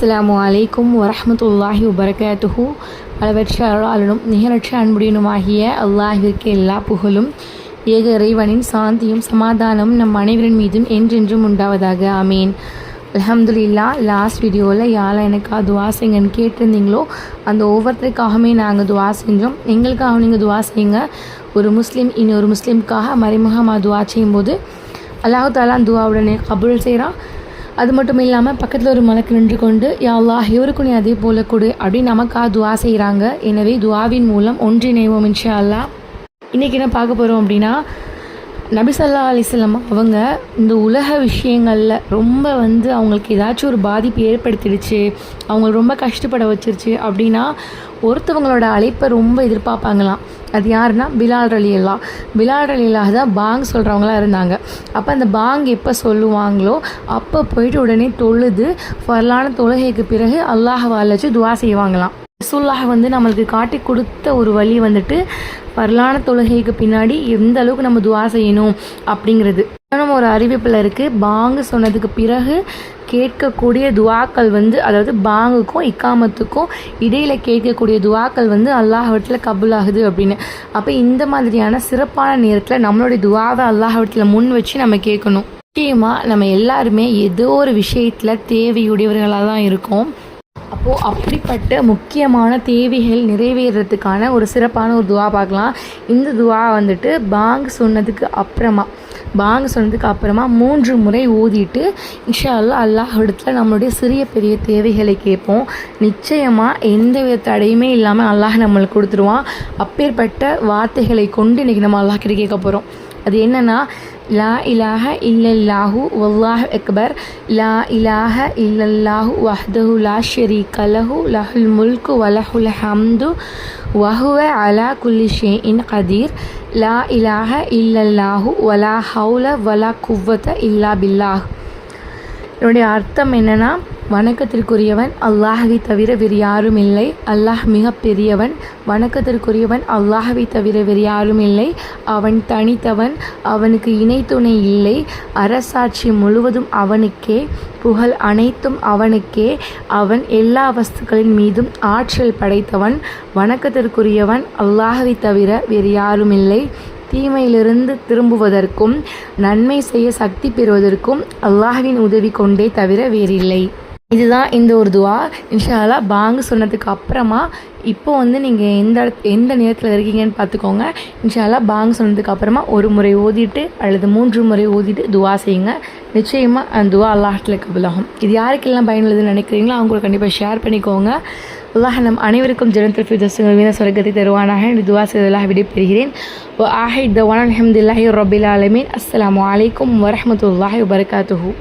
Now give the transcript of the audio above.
அஸ்ஸலாமு அலைக்கும் வரமத்துல்லாஹி வபரகாத்துஹு. அளவற்ற அருளாளனும் நிகரற்ற அன்புடையனுமாகிய அல்லாஹிற்கு எல்லா புகழும் ஏக இறைவனின் சாந்தியும் சமாதானம் நம் அனைவரின் மீதும் என்றென்றும் உண்டாவதாக. ஆமீன். அலமதுல்லா லாஸ்ட் வீடியோவில் யாரெல்லாம் எனக்கு துவா செய்யுங்கன்னு கேட்டிருந்தீங்களோ அந்த ஒவ்வொருத்தருக்காகவுமே நாங்கள் துவா செஞ்சோம். எங்களுக்காக நீங்கள் துவா செய்யுங்க. ஒரு முஸ்லீம் இனி ஒரு முஸ்லீமுக்காக மறைமுகமாக துவா செய்யும்போது அல்லாஹு தாலா துவாவுடனே கபுல் செய்கிறான் அது மட்டும் இல்லாமல் பக்கத்தில் ஒரு மலக்கு நின்று கொண்டு யா இவருக்கு இவருக்கும் நீ அதே போல கொடு அப்படின்னு நமக்காக துவா செய்கிறாங்க எனவே துவாவின் மூலம் ஒன்றிணைவோம் இன்ஷா அல்லா இன்றைக்கி என்ன பார்க்க போகிறோம் அப்படின்னா நபிசல்லா அலிசல்லம் அவங்க இந்த உலக விஷயங்களில் ரொம்ப வந்து அவங்களுக்கு ஏதாச்சும் ஒரு பாதிப்பு ஏற்படுத்திடுச்சு அவங்கள ரொம்ப கஷ்டப்பட வச்சிருச்சு அப்படின்னா ஒருத்தவங்களோட அழைப்பை ரொம்ப எதிர்பார்ப்பாங்களாம். அது யாருன்னா பிலால் ரலியல்லா பிலால் ரலியல்லாக தான் பாங் சொல்கிறவங்களா இருந்தாங்க. அப்போ அந்த பாங் எப்போ சொல்லுவாங்களோ அப்போ போயிட்டு உடனே தொழுது வரலான தொழுகைக்கு பிறகு அல்லாஹ் வாழச்சு துவா செய்வாங்களாம். ரசூல்லாக வந்து நம்மளுக்கு காட்டி கொடுத்த ஒரு வழி வந்துட்டு வரலான தொழுகைக்கு பின்னாடி எந்த அளவுக்கு நம்ம துவா செய்யணும் அப்படிங்கிறது. நம்ம ஒரு அறிவிப்பில் இருக்குது பாங்கு சொன்னதுக்கு பிறகு கேட்கக்கூடிய துவாக்கள் வந்து அதாவது பாங்குக்கும் இக்காமத்துக்கும் இடையில் கேட்கக்கூடிய துவாக்கள் வந்து அல்லாஹவட்டில் கபுல் ஆகுது அப்படின்னு. அப்போ இந்த மாதிரியான சிறப்பான நேரத்தில் நம்மளுடைய துவாவை அல்லாஹவட்டில் முன் வச்சு நம்ம கேட்கணும். முக்கியமாக நம்ம எல்லாருமே ஏதோ ஒரு விஷயத்தில் தேவையுடையவர்களாக தான் இருக்கோம். அப்போது அப்படிப்பட்ட முக்கியமான தேவைகள் நிறைவேறதுக்கான ஒரு சிறப்பான ஒரு துவா பார்க்கலாம். இந்த துவா வந்துட்டு பாங் சொன்னதுக்கு அப்புறமா பாங் சொன்னதுக்கு அப்புறமா மூன்று முறை ஓதிட்டு இன்ஷா அல்லா அல்லாஹ் இடத்துல நம்மளுடைய சிறிய பெரிய தேவைகளை கேட்போம். நிச்சயமாக எந்த வித தடையுமே இல்லாமல் அல்லாஹ் நம்மளுக்கு கொடுத்துருவான். அப்பேற்பட்ட வார்த்தைகளை கொண்டு இன்றைக்கி நம்ம அல்லாஹ் கிட்ட கேட்க போகிறோம் அது என்னென்னா லா இலாஹ இல்லல்லாஹு வல்லாஹ் அக்பர். லா இலாஹ இல்லல்லாஹு வஹ்தஹு லா ஷரீக லஹு. லஹுல் முல்கு வலஹுல் ஹம்து. வஹுவ அலா குல்லி ஷேஇன் கதீர் லா இலாஹ இல்லல்லாஹு வலா ஹவுல வலா குவ்வத இல்லா பில்லாஹ் என்னுடைய அர்த்தம் என்னென்னா வணக்கத்திற்குரியவன் அல்லாஹவை தவிர வேறு யாரும் இல்லை. அல்லாஹ் மிக பெரியவன். வணக்கத்திற்குரியவன் அல்லாஹவை தவிர வேறு யாரும் இல்லை. அவன் தனித்தவன் அவனுக்கு இணை துணை இல்லை. அரசாட்சி முழுவதும் அவனுக்கே புகழ் அனைத்தும் அவனுக்கே. அவன் எல்லா வஸ்துக்களின் மீதும் ஆற்றல் படைத்தவன். வணக்கத்திற்குரியவன் அல்லாஹவை தவிர வேறு யாரும் இல்லை. தீமையிலிருந்து திரும்புவதற்கும் நன்மை செய்ய சக்தி பெறுவதற்கும் அல்லாஹ்வின் உதவி கொண்டே தவிர வேறில்லை. இதுதான் இந்த ஒரு துவா. இன்ஷாலா பாங்கு சொன்னதுக்கு அப்புறமா இப்போ வந்து நீங்கள் எந்த எந்த நேரத்தில் இருக்கீங்கன்னு பார்த்துக்கோங்க. இன்ஷாலா பாங்கு சொன்னதுக்கு அப்புறமா ஒரு முறை ஓதிட்டு அல்லது மூன்று முறை ஓதிட்டு துவா செய்யுங்க. நிச்சயமாக அந்த துவா அல்லாஹத்தில் கபிலாகும். இது யாருக்கெல்லாம் பயனுள்ளதுன்னு நினைக்கிறீங்களோ அவங்களுக்கு கண்டிப்பாக ஷேர் பண்ணிக்கோங்க. அல்லாஹ் நம் அனைவருக்கும் ஜனத்தில் ஃபிதஸ்கள் வீண சொர்க்கத்தை தருவானாக. இந்த துவா செய்தலாக விடைபெறுகிறேன். ஆஹித் தவான் அஹமதுல்லாஹி ரபில் ஆலமீன். அஸ்ஸலாமு அலைக்கும் வரமத்துல்லாஹி வபரகாத்துஹூ.